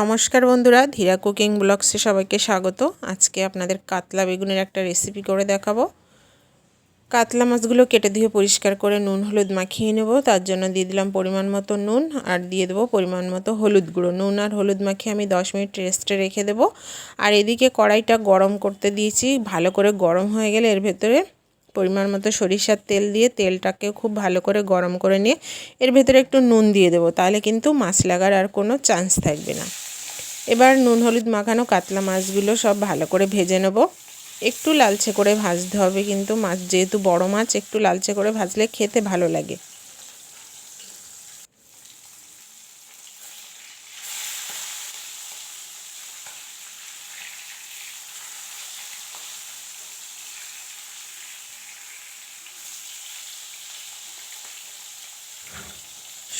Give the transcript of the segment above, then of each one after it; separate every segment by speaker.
Speaker 1: নমস্কার বন্ধুরা, ধীরা কুকিং ব্লগসে সবাইকে স্বাগত। আজকে আপনাদের কাতলা বেগুনের একটা রেসিপি করে দেখাবো। কাতলা মাছগুলো কেটে ধুয়ে পরিষ্কার করে নুন, হলুদ মাখিয়ে নেব। তার জন্য দিয়ে দিলাম পরিমাণ মতো নুন আর দিয়ে দেবো পরিমাণ মতো হলুদ গুঁড়ো। নুন আর হলুদ মাখিয়ে আমি দশ মিনিট রেস্টে রেখে দেবো। আর এদিকে কড়াইটা গরম করতে দিয়েছি। ভালো করে গরম হয়ে গেলে এর ভেতরে পরিমাণ মতো সরিষার তেল দিয়ে তেলটাকে খুব ভালো করে গরম করে নিয়ে এর ভেতরে একটু নুন দিয়ে দেবো, তাহলে কিন্তু মাছ লাগার আর কোনো চান্স থাকবে না। এবার নুন, হলুদ মাখানো কাতলা মাছগুলো সব ভালো করে ভেজে নেব। একটু লালচে করে ভাজতে হবে কিন্তু মাছ যেহেতু বড় মাছ, একটু লালচে করে ভাজলে খেতে ভালো লাগে।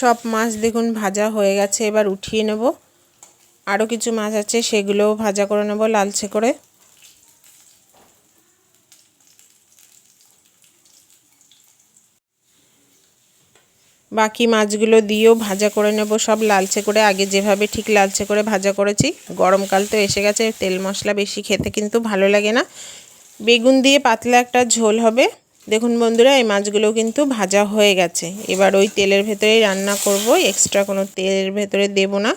Speaker 1: সব মাছ দেখুন ভাজা হয়ে গেছে, এবার উঠিয়ে নেব। আরও কিছু মাছ আছে, সেগুলোও ভাজা করে নেব লালচে করে। বাকি মাছগুলো দিয়েও ভাজা করে নেব, সব লালচে করে। আগে যেভাবে ঠিক লালচে করে ভাজা করেছি, গরমকাল তো এসে গেছে, তেল মশলা বেশি খেতে কিন্তু ভালো লাগে না। বেগুন দিয়ে পাতলা একটা ঝোল হবে। দেখুন বন্ধুরা, এই মাছগুলো কিন্তু ভাজা হয়ে গেছে। এবার ওই তেলের ভেতরেই রান্না করব। এক্সট্রা কোনো তেলের ভেতরে দেব না।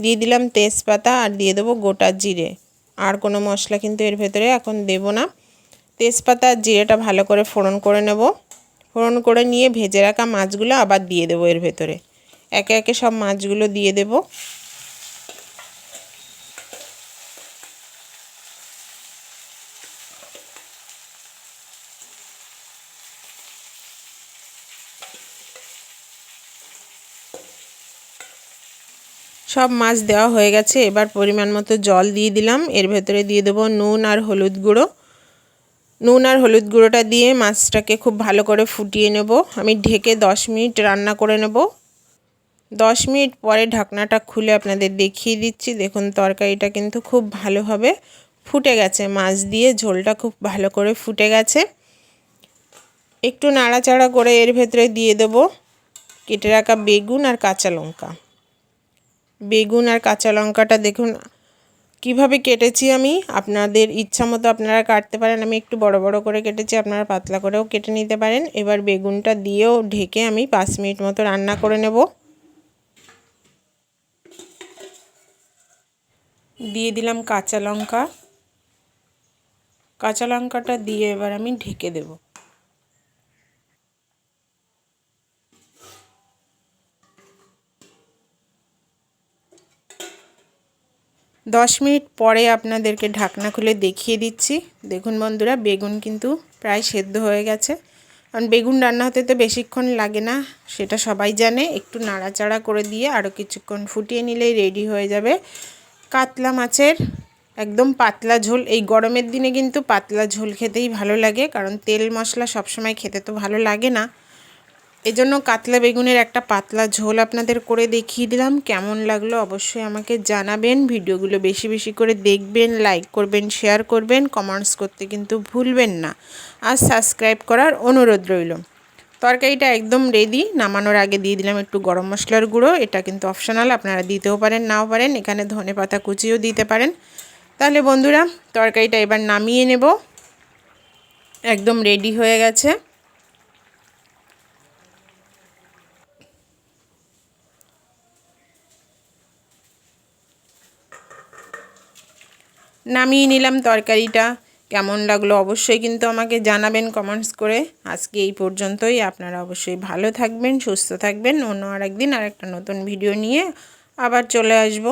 Speaker 1: দিয়ে দিলাম তেজপাতা আর দিয়ে দেবো গোটা জিরে। আর কোনো মশলা কিন্তু এর ভেতরে এখন দেব না। তেজপাতা আর জিরেটা ভালো করে ফোড়ন করে নেব। ফোড়ন করে নিয়ে ভেজে রাখা মাছগুলো আবার দিয়ে দেবো এর ভেতরে। একে একে সব মাছগুলো দিয়ে দেবো। সব মাছ দেওয়া হয়ে গেছে। এবার পরিমাণ মতো জল দিয়ে দিলাম। এর ভেতরে দিয়ে দেবো নুন আর হলুদ গুঁড়ো। নুন আর হলুদ গুঁড়োটা দিয়ে মাছটাকে খুব ভালো করে ফুটিয়ে নেব। আমি ঢেকে দশ মিনিট রান্না করে নেব। দশ মিনিট পরে ঢাকনাটা খুলে আপনাদের দেখিয়ে দিচ্ছি। দেখুন, তরকারিটা কিন্তু খুব ভালোভাবে ফুটে গেছে মাছ দিয়ে, ঝোলটা খুব ভালো করে ফুটে গেছে। একটু নাড়াচাড়া করে এর ভেতরে দিয়ে দেব। কেটে রাখা বেগুন আর কাঁচা লঙ্কা। বেগুন আর কাঁচা লঙ্কাটা দেখুন, কীভাবে কেটেছি আমি? আপনাদের ইচ্ছা মতো আপনারা কাটতে পারেন। আমি একটু বড় বড় করে কেটেছি, আপনারা পাতলা করেও কেটে নিতে পারেন। এবার বেগুনটা দিয়েও ঢেকে আমি পাঁচ মিনিট মতো রান্না করে নেব। দিয়ে দিলাম কাঁচা লঙ্কা। কাঁচা লঙ্কাটা দিয়ে এবার আমি ঢেকে দেবো। দশ মিনিট পরে আপনাদেরকে ঢাকনা খুলে দেখিয়ে দিচ্ছি। দেখুন বন্ধুরা, বেগুন কিন্তু প্রায় সেদ্ধ হয়ে গেছে। কারণ বেগুন রান্না হতে তো বেশিক্ষণ লাগে না, সেটা সবাই জানে। একটু নাড়াচাড়া করে দিয়ে আরও কিছুক্ষণ ফুটিয়ে নিলেই রেডি হয়ে যাবে। কাতলা মাছের একদম পাতলা ঝোল। এই গরমের দিনে কিন্তু পাতলা ঝোল খেতেই ভালো লাগে, কারণ তেল মশলা সবসময় খেতে তো ভালো লাগে না। এজন্য কাতলা বেগুনের একটা পাতলা ঝোল আপনাদের করে দেখিয়ে দিলাম। কেমন লাগল অবশ্যই আমাকে জানাবেন। ভিডিওগুলো বেশি বেশি করে দেখবেন লাইক করবেন শেয়ার করবেন কমেন্টস করতে কিন্তু ভুলবেন না। আর সাবস্ক্রাইব করার অনুরোধ রইল। তরকারিটা একদম রেডি নামানোর আগে দিয়ে দিলাম একটু গরম মশলার গুঁড়ো। এটা কিন্তু অপশনাল আপনারা দিতেও পারেন, নাও পারেন। এখানে ধনে পাতা কুচিও দিতে পারেন। তাহলে বন্ধুরা, তরকারিটা এবার নামিয়ে নেব। একদম রেডি হয়ে গেছে। নামিয়ে নিলাম তরকারিটা। কেমন লাগল অবশ্যই কিন্তু আমাকে জানাবেন কমেন্টস করে। আজকে এই পর্যন্তই। আপনারা অবশ্যই ভালো থাকবেন, সুস্থ থাকবেন। অন্য আর একদিন আর একটা নতুন ভিডিও নিয়ে আবার চলে আসব।